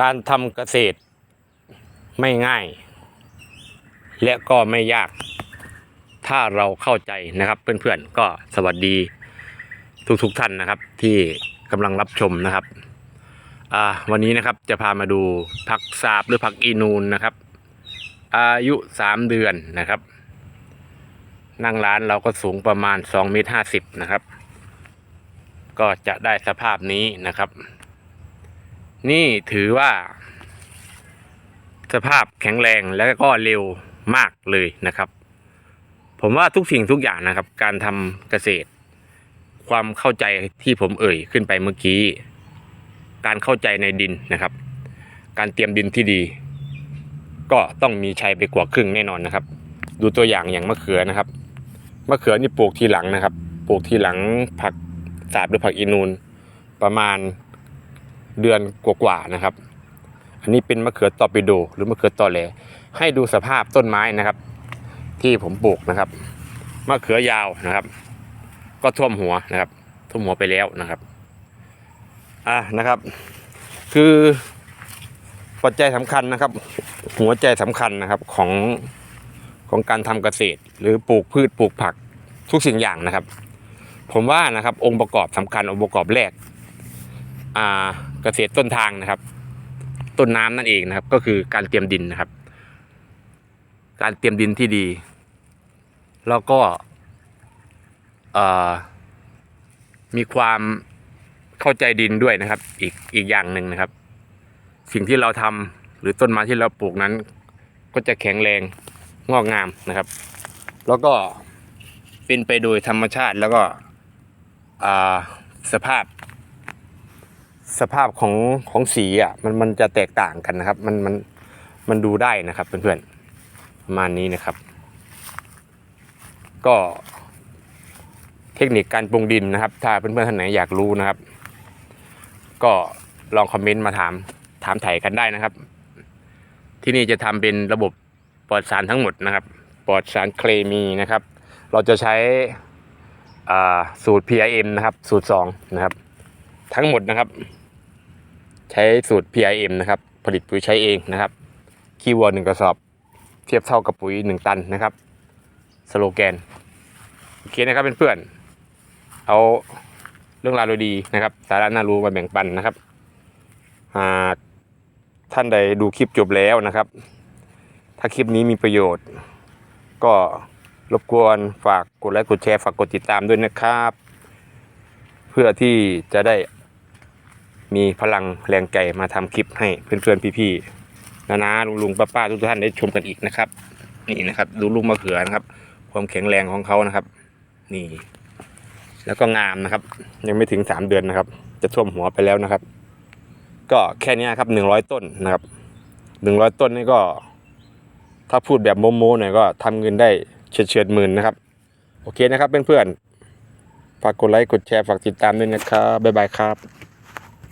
การทำเกษตรไม่ง่าย และก็ไม่ยาก ถ้าเราเข้าใจนะครับ เพื่อนๆก็สวัสดีทุกๆท่านนะครับ ที่กำลังรับชมนะครับวันนี้นะครับจะพามาดูผักสาบหรือผักอีนูนนะครับ อายุสามเดือนนะครับ นั่งร้านเราก็สูงประมาณ2เมตรห้าสิบนะครับ ก็จะได้สภาพนี้นะครับ นี่ถือว่า สภาพแข็งแรงและก็เร็วมากเลยนะครับ ผมว่าทุกสิ่งทุกอย่างนะครับ การทำเกษตร ความเข้าใจที่ผมเอ่ยขึ้นไปเมื่อกี้ การเข้าใจในดินนะครับ การเตรียมดินที่ดี ก็ต้องมีชัยไปกว่าครึ่งแน่นอนนะครับ ดูตัวอย่างอย่างมะเขือนะครับมะเขือนี่ปลูกทีหลังนะครับ ปลูกทีหลังผักสาบหรือผักอีนูนประมาณ เดือนกว่าๆนะครับ อันนี้เป็นมะเขือตอปิโด หรือมะเขือตอแหลให้ดูสภาพต้นไม้นะครับ ที่ผมปลูกนะครับมะเขือยาวนะครับ ก็ท่วมหัวนะครับ ท่วมหัวไปแล้วนะครับอะนะครับ คือปัจจัยสำคัญนะครับ หัวใจสำคัญนะครับของของการทำเกษตร หรือปลูกพืชปลูกผักทุกสิ่งอย่างนะครับ ผมว่านะครับองค์ประกอบสำคัญองค์ประกอบแรกอ่า เกษตรต้นทางนะครับ ต้นน้ำนั่นเองนะครับ ก็คือการเตรียมดินนะครับ การเตรียมดินที่ดี แล้วก็มีความเข้าใจดินด้วยนะครับ อีกอีกอย่างหนึ่งนะครับ สิ่งที่เราทำหรือต้นไม้ที่เราปลูกนั้น ก็จะแข็งแรงงอกงามนะครับ แล้วก็เป็นไปโดยธรรมชาติแล้วก็สภาพ สภาพของของสีอะมันมันจะแตกต่างกันนะครับ มันมันมันดูได้นะครับเพื่อนๆประมาณนี้นะครับ ก็เทคนิคการปรุงดินนะครับ ถ้าเพื่อนๆท่านไหนอยากรู้นะครับ ก็ลองคอมเมนต์มาถามถามไถ่กันได้นะครับ ที่นี่จะทำเป็นระบบปลอดสารทั้งหมดนะครับ ปลอดสารเคมีนะครับ เราจะใช้สูตร PIM นะครับ สูตร 2 นะครับ ทั้งหมดนะครับ ใช้สูตร PIM นะครับ ผลิตปุ๋ยใช้เองนะครับคีย์เวอร์ดหนึ่งกระสอบ เทียบเท่ากับปุ๋ย1ตันนะครับ สโลแกนโอเคนะครับเพื่อนๆเอาเรื่องราวดีๆนะครับ สาระน่ารู้มาแบ่งปันนะครับหากท่านใดดูคลิปจบแล้วนะครับ ถ้าคลิปนี้มีประโยชน์ ก็รบกวนฝากกดไลค์กดแชร์ฝากกดติดตามด้วยนะครับ เพื่อที่จะได้ มีพลังแรงใจมาทำคลิปให้เพื่อนๆพี่ๆนานาลุงๆป้าๆทุกท่านได้ชมกันอีกนะครับ นี่นะครับดูลูกมะเขือนะครับ ความแข็งแรงของเขานะครับ นี่ แล้วก็งามนะครับ ยังไม่ถึงสามเดือนนะครับ จะท่วมหัวไปแล้วนะครับ ก็แค่นี้ครับหนึ่งร้อยต้นนะครับหนึ่งร้อยต้นนี่ก็ ถ้าพูดแบบโมโมหน่อยก็ทำเงินได้เฉียดเฉียดหมื่นนะครับ โอเคนะครับเพื่อนๆฝากกดไลค์กดแชร์ฝากติดตามด้วยนะครับบ๊ายบายครับ